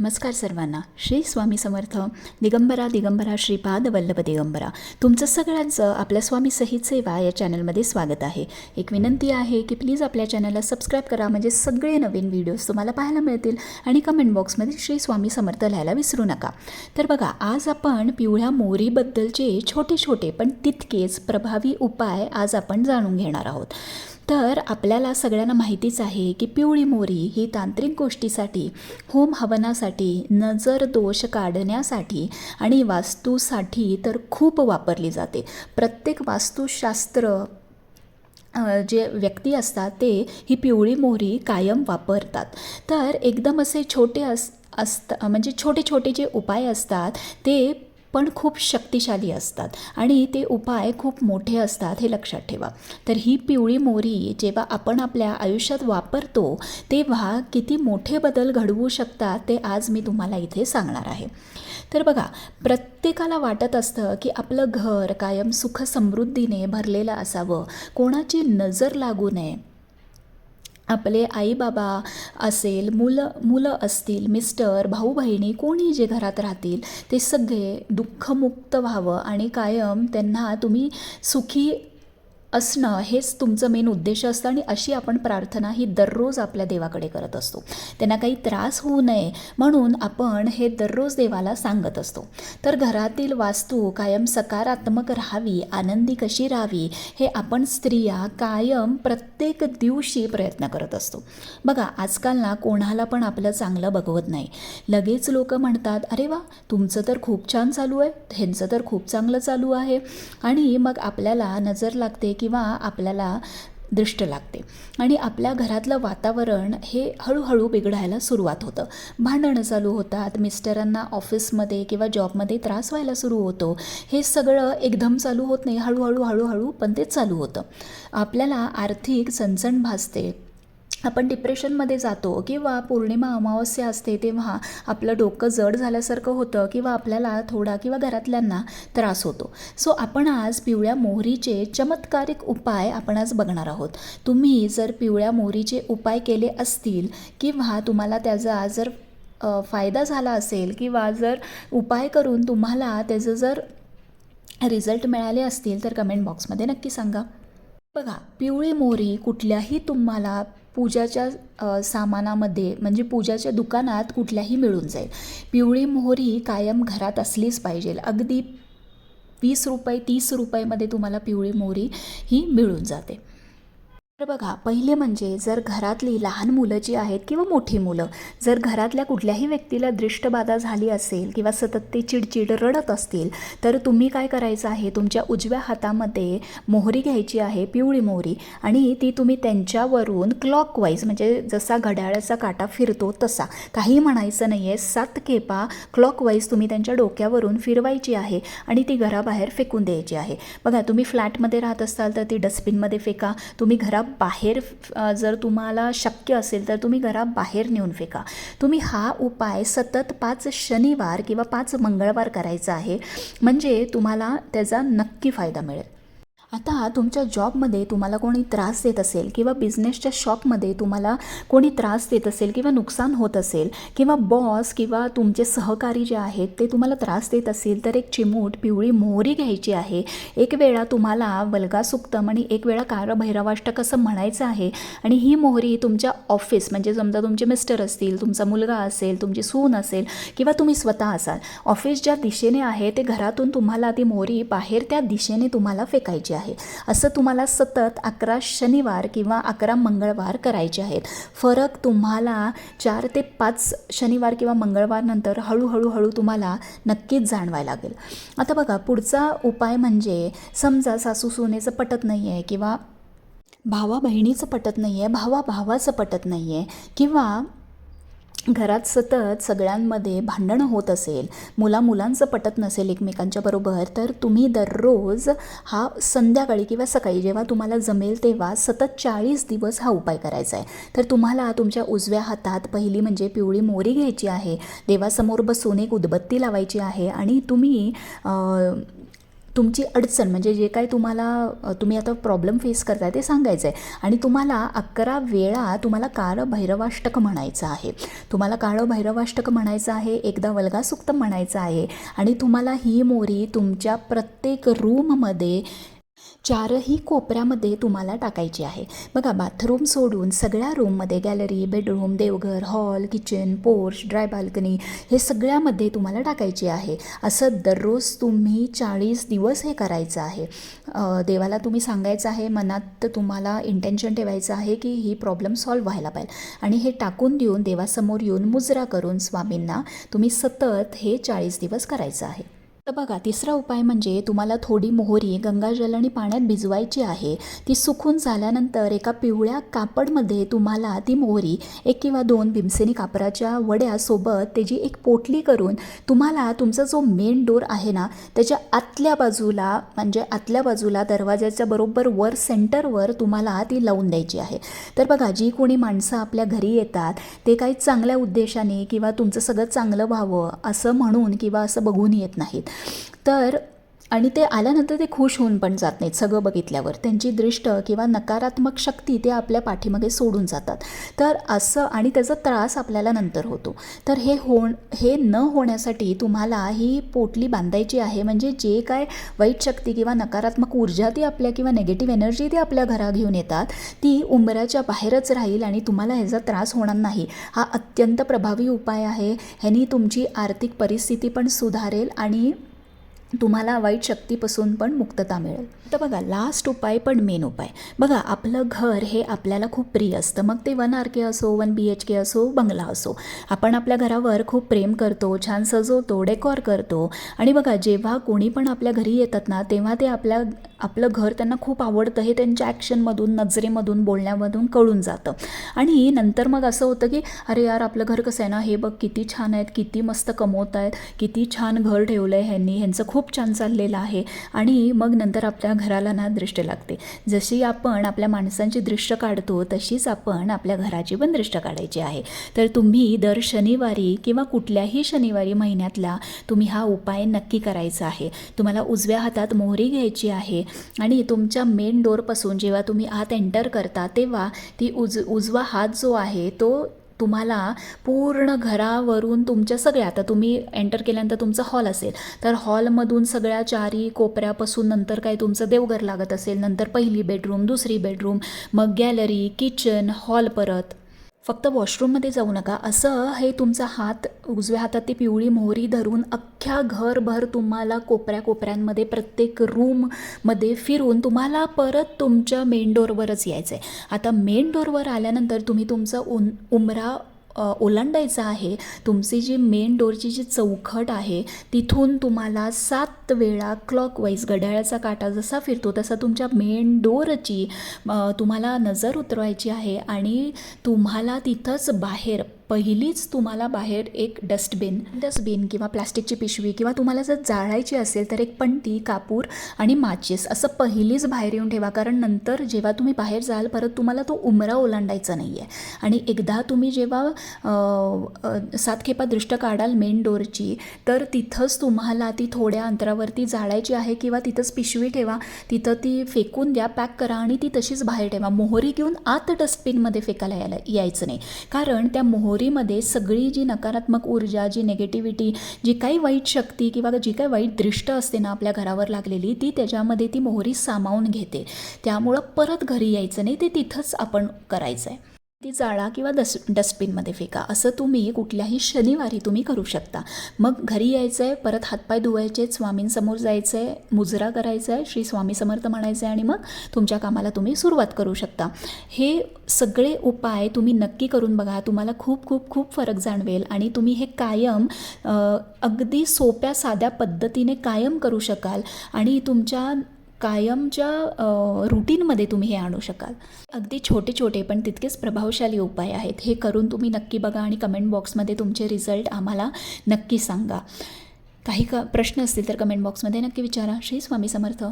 नमस्कार सर्वांना. श्री स्वामी समर्थ दिगंबरा दिगंबरा श्रीपाद वल्लभ दिगंबरा. तुमचं सगळ्यांचं आपल्या स्वामी सहित सेवा या चॅनलमध्ये स्वागत आहे. एक विनंती आहे की प्लीज आपल्या चॅनलला सबस्क्राईब करा म्हणजे सगळे नवीन व्हिडिओज तुम्हाला पाहायला मिळतील आणि कमेंट बॉक्समध्ये श्री स्वामी समर्थ लिहायला विसरू नका. तर बघा आज आपण पिवळ्या मोरीबद्दलचे छोटे छोटे पण तितकेच प्रभावी उपाय आज आपण जाणून घेणार आहोत. तर आपल्याला सगळ्यांना माहितीच आहे की पिवळी मोरी ही तांत्रिक गोष्टीसाठी होम हवनासाठी नजर दोष काढण्यासाठी आणि वास्तूसाठी तर खूप वापरली जाते. प्रत्येक वास्तुशास्त्र जे व्यक्ती असतात ते ही पिवळी मोहरी कायम वापरतात. तर एकदम असे छोटे अस असत म्हणजे छोटे छोटे जे उपाय असतात ते पण खूप शक्तिशाली असतात. आणि ते उपाय खूप मोठे असतात हे लक्षात ठेवा. तर ही पिवळी मोरी जेव्हा आपण आपल्या आयुष्यात वापरतो तेव्हा किती मोठे बदल घडवू शकतात ते आज मी तुम्हाला इथे सांगणार आहे. तर बघा प्रत्येकाला वाटत असतं की आपलं घर कायम सुख समृद्धीने भरलेलं असावं. कोणाची नजर लागू नये. आपले आई बाबा असेल मुलं मुलं असतील मिस्टर भाऊ बहिणी कोणी जे घरात राहतील ते सगळे दुःखमुक्त व्हावं आणि कायम त्यांना तुम्ही सुखी असणं हेच तुमचं मेन उद्देश असतं आणि अशी आपण प्रार्थना ही दररोज आपल्या देवाकडे करत असतो. त्यांना काही त्रास होऊ नये म्हणून आपण हे दररोज देवाला सांगत असतो. तर घरातील वास्तू कायम सकारात्मक राहावी आनंदी कशी राहावी हे आपण स्त्रिया कायम प्रत्येक दिवशी प्रयत्न करत असतो. बघा आजकाल ना कोणाला पण आपलं चांगलं बघवत नाही. लगेच लोक म्हणतात अरे वा तुमचं तर खूप छान चालू आहे ह्यांचं तर खूप चांगलं चालू आहे. आणि मग आपल्याला नजर लागते किंवा आपल्याला दृष्ट लागते. आणि आपल्या घरातलं वातावरण हे हळूहळू बिघडायला सुरुवात होतं. भांडणं चालू होतात मिस्टरांना ऑफिसमध्ये किंवा जॉबमध्ये त्रास व्हायला सुरू होतो. हे सगळं एकदम चालू होत नाही हळूहळू हळूहळू पण ते चालू होतं. आपल्याला आर्थिक चणचण भासते. आपण डिप्रेशनमध्ये जातो किंवा पौर्णिमा अमावस्या असते तेव्हा आपलं डोकं जड झाल्यासारखं होतं किंवा आपल्याला थोडा किंवा घरातल्यांना त्रास होतो. सो आपण आज पिवळ्या मोहरीचे चमत्कारिक उपाय आपण आज बघणार आहोत. तुम्ही जर पिवळ्या मोहरीचे उपाय केले असतील किंवा तुम्हाला त्याचा जर फायदा झाला असेल किंवा जर उपाय करून तुम्हाला त्याचं जर रिझल्ट मिळाले असतील तर कमेंट बॉक्समध्ये नक्की सांगा. बघा पिवळी मोहरी कुठल्याही तुम्हाला पूजाच्या सामानामध्ये म्हणजे पूजाच्या दुकानात कुठल्याही मिळून जाईल. पिवळी मोहरी कायम घरात असलीच पाहिजे अगदी वीस रुपये तीस रुपयामध्ये तुम्हाला पिवळी मोहरी ही मिळून जाते. तर बघा पहिले म्हणजे जर घरातली लहान मुलं जी आहेत किंवा मोठी मुलं जर घरातल्या कुठल्याही व्यक्तीला दृष्टबाधा झाली असेल किंवा सतत ते चिडचिड रडत असतील तर तुम्ही काय करायचं आहे? तुमच्या उजव्या हातामध्ये मोहरी घ्यायची आहे पिवळी मोहरी आणि ती तुम्ही त्यांच्यावरून क्लॉकवाईज म्हणजे जसा घड्याळाचा काटा फिरतो तसा. काही म्हणायचं नाही आहे सात केपा क्लॉकवाईज तुम्ही त्यांच्या डोक्यावरून फिरवायची आहे आणि ती घराबाहेर फेकून द्यायची आहे. बघा तुम्ही फ्लॅटमध्ये राहत असाल तर ती डस्टबिनमध्ये फेका तुम्ही घरा बाहेर जर तुम्हाला शक्य असेल तर तुम्ही घराबाहेर नेऊन फेका. तुम्ही हा उपाय सतत पाच शनिवार किंवा पाच मंगळवार करायचा आहे. म्हणजे तुम्हाला त्याचा नक्की फायदा मिळेल. आता तुमच्या जॉबमध्ये तुम्हाला कोणी त्रास देत असेल किंवा बिझनेसच्या शॉपमध्ये तुम्हाला कोणी त्रास देत असेल किंवा नुकसान होत असेल किंवा बॉस किंवा तुमचे सहकारी जे आहेत ते तुम्हाला त्रास देत असेल तर एक चिमूट पिवळी मोहरी घ्यायची आहे. एक वेळा तुम्हाला वल्गासुक्तम आणि एक वेळा कारभैरवाष्टक असं म्हणायचं आहे आणि ही मोहरी तुमच्या ऑफिस म्हणजे समजा तुमचे मिस्टर असतील तुमचा मुलगा असेल तुमची सून असेल किंवा तुम्ही स्वतः असाल ऑफिस ज्या दिशेने आहे ते घरातून तुम्हाला ती मोहरी बाहेर त्या दिशेने तुम्हाला फेकायची आहे. असं तुम्हाला सतत अकरा शनिवार किंवा अकरा मंगळवार करायचे आहेत. फरक तुम्हाला चार ते पाच शनिवार किंवा मंगळवार नंतर हळूहळू हळू तुम्हाला नक्कीच जाणवायला लागेल. आता बघा पुढचा उपाय म्हणजे समजा सासू सुनेचं पटत नाही आहे किंवा भावा बहिणीचं पटत नाही आहे भावा भावाचं पटत नाही आहे किंवा घरात सतत सगळ्यांमध्ये भांडणं होत असेल मुला मुलांचं पटत नसेल एकमेकांच्या बरोबर तर तुम्ही दररोज हा संध्याकाळी किंवा सकाळी जेव्हा तुम्हाला जमेल तेव्हा सतत चाळीस दिवस हा उपाय करायचा आहे. तर तुम्हाला तुमच्या उजव्या हातात पहिली म्हणजे पिवळी मोरी घ्यायची आहे देवासमोर बसून एक उदबत्ती लावायची आहे आणि तुम्ही तुमची अडचण म्हणजे जे काही तुम्हाला तुम्ही आता प्रॉब्लेम फेस करताय ते सांगायचं आहे आणि तुम्हाला अकरा वेळा तुम्हाला काळभैरवाष्टक म्हणायचं आहे. तुम्हाला काळं भैरवाष्टक म्हणायचं आहे एकदा वल्गासुक्त म्हणायचं आहे. आणि तुम्हाला ही मोरी तुमच्या प्रत्येक रूममध्ये चारही कोपऱ्यामध्ये तुम्हाला टाकायची आहे. बघा बाथरूम सोडून सगळ्या रूममध्ये गॅलरी बेडरूम देवघर hall kitchen porch dry balcony हे सगळ्यामध्ये तुम्हाला टाकायची आहे. असं दररोज तुम्ही चाळीस दिवस हे करायचं आहे. देवाला तुम्ही सांगायचं आहे मनात तुम्हाला इंटेन्शन ठेवायचं आहे की ही प्रॉब्लेम सॉल्व्ह व्हायला पाहिजे. आणि हे टाकून देऊन देवासमोर येऊन मुजरा करून स्वामींना तुम्ही सतत हे चाळीस दिवस करायचं आहे. तर बघा तिसरा उपाय म्हणजे तुम्हाला थोडी मोहरी गंगाजल आणि पाण्यात भिजवायची आहे. ती सुकून झाल्यानंतर एका पिवळ्या कापडमध्ये तुम्हाला ती मोहरी एक किंवा दोन भीमसेनी कापराच्या वड्यासोबत त्याची एक पोटली करून तुम्हाला तुमचा जो मेन डोर आहे ना त्याच्या आतल्या बाजूला म्हणजे आतल्या बाजूला दरवाजाच्या बरोबर वर सेंटरवर तुम्हाला ती लावून द्यायची आहे. तर बघा जी कोणी माणसं आपल्या घरी येतात ते काही चांगल्या उद्देशाने किंवा तुमचं सगळं चांगलं व्हावं असं म्हणून किंवा असं बघून येत नाहीत. तर आणि ते आल्यानंतर ते खुश होऊन पण जात नाहीत सगळं बघितल्यावर. त्यांची दृष्ट किंवा नकारात्मक शक्ती ते आपल्या पाठीमागे सोडून जातात. तर असं आणि त्याचा त्रास आपल्याला नंतर होतो. तर हे होण हे न होण्यासाठी तुम्हाला ही पोटली बांधायची आहे. म्हणजे जे काय वाईट शक्ती किंवा नकारात्मक ऊर्जा ती आपल्या किंवा नेगेटिव्ह एनर्जी ती आपल्या घरा घेऊन येतात ती उंबराच्या बाहेरच राहील आणि तुम्हाला ह्याचा त्रास होणार नाही. हा अत्यंत प्रभावी उपाय आहे. ह्यानी तुमची आर्थिक परिस्थिती पण सुधारेल आणि तुम्हाला वाईट शक्तीपासून पण मुक्तता मिळेल. तर बघा लास्ट उपाय पण मेन उपाय. बघा आपलं घर हे आपल्याला खूप प्रिय असतं. मग ते वन आर के असो वन बी एच के असो बंगला असो. आपण आपल्या घरावर खूप प्रेम करतो छान सजवतो डेकॉर करतो. आणि बघा जेव्हा कोणी पण आपल्या घरी येतात ना तेव्हा ते आपल्या आपलं घर त्यांना खूप आवडतं. हे त्यांच्या ॲक्शनमधून नजरेमधून बोलण्यामधून कळून जातं. आणि नंतर मग असं होतं की अरे यार आपलं घर कसं आहे ना? हे बघ किती छान आहेत किती मस्त कमवत आहेत किती छान घर ठेवलं आहे ह्यांनी. ह्यांचं खूप छान चाललेलं आहे. आणि मग नंतर आपल्या घराला ना दृष्ट लागते. जशी आपण आपल्या माणसांची दृष्ट काढतो तशीच आपण आपल्या घराची पण दृष्ट काढायची आहे. तर तुम्ही दर शनिवारी किंवा कुठल्याही शनिवारी महिन्यातला तुम्ही हा उपाय नक्की करायचा आहे. तुम्हाला उजव्या हातात मोहरी घ्यायची आहे आणि तुमच्या मेन डोरपासून जेव्हा तुम्ही आत एंटर करता तेव्हा ती उज उजवा हात जो आहे तो तुम्हाला पूर्ण घरावरून तुमच्या सगळ्या आता तुम्ही एंटर केल्यानंतर तुमचा हॉल असेल तर हॉलमधून सगळ्या चारी कोपऱ्यापासून नंतर काय तुमचं देवघर लागत असेल नंतर पहिली बेडरूम दुसरी बेडरूम मग गॅलरी किचन हॉल परत. फक्त वॉशरूममध्ये जाऊ नका. असं हे तुमचा हात उजव्या हातात ती पिवळी मोहरी धरून अख्ख्या घरभर तुम्हाला कोपऱ्या कोपऱ्यांमध्ये प्रत्येक रूममध्ये फिरून तुम्हाला परत तुमच्या मेन डोरवरच यायचं आहे आता मेन डोरवर आल्यानंतर तुम्ही तुमचा उन उमरा ओलांडायचा आहे तुमची जी मेन डोरची जी चौखट आहे तिथून तुम्हाला सात वेळा क्लॉकवाईज घड्याळाचा काटा जसा फिरतो तसा तुमच्या मेन डोरची तुम्हाला नजर उतरवायची आहे आणि तुम्हाला तिथंच बाहेर पहिलीच तुम्हाला बाहेर एक डस्टबिन डस्टबिन किंवा प्लास्टिकची पिशवी किंवा तुम्हाला जर जाळायची असेल तर एक पणती कापूर आणि माचीस असं पहिलीच बाहेर येऊन ठेवा. कारण नंतर जेव्हा तुम्ही बाहेर जाल परत तुम्हाला तो उमरा ओलांडायचा नाही आहे आणि एकदा तुम्ही जेव्हा सातखेपा सात खेपा दृष्ट काढाल मेन डोरची तर तिथंच तुम्हाला ती थोड्या अंतरावरती जाळायची आहे किंवा तिथंच पिशवी ठेवा. तिथं ती फेकून द्या पॅक करा आणि ती तशीच बाहेर ठेवा. मोहरी घेऊन आत डस्टबिनमध्ये फेकायला यायला यायचं नाही. कारण त्या स्टोरीमध्ये सगळी जी नकारात्मक ऊर्जा जी नेगेटिव्हिटी जी काही वाईट शक्ती किंवा जी काही वाईट दृष्ट असते ना आपल्या घरावर लागलेली ती त्याच्यामध्ये ती मोहरी सामावून घेते. त्यामुळं परत घरी यायचं नाही ते तिथंच आपण करायचं आहे ती जाळा किंवा डस डस्टबिनमध्ये फेका. असं तुम्ही कुठल्याही शनिवारी तुम्ही करू शकता. मग घरी यायचं आहे परत हातपाय धुवायचे स्वामींसमोर जायचं आहे मुजरा करायचा आहे श्री स्वामी समर्थ म्हणायचं आहे आणि मग तुमच्या कामाला तुम्ही सुरुवात करू शकता. हे सगळे उपाय तुम्ही नक्की करून बघा. तुम्हाला खूप खूप खूप फरक जाणवेल आणि तुम्ही हे कायम अगदी सोप्या साध्या पद्धतीने कायम करू शकाल आणि तुमच्या कायमच्या रुटीनमध्ये तुम्ही हे आणू शकाल. अगदी छोटे छोटे पण तितकेच प्रभावशाली उपाय आहेत. हे करून तुम्ही नक्की बघा आणि कमेंट बॉक्समध्ये तुमचे रिझल्ट आम्हाला नक्की सांगा. काही का प्रश्न असतील तर कमेंट बॉक्समध्ये नक्की विचारा. श्री स्वामी समर्थ.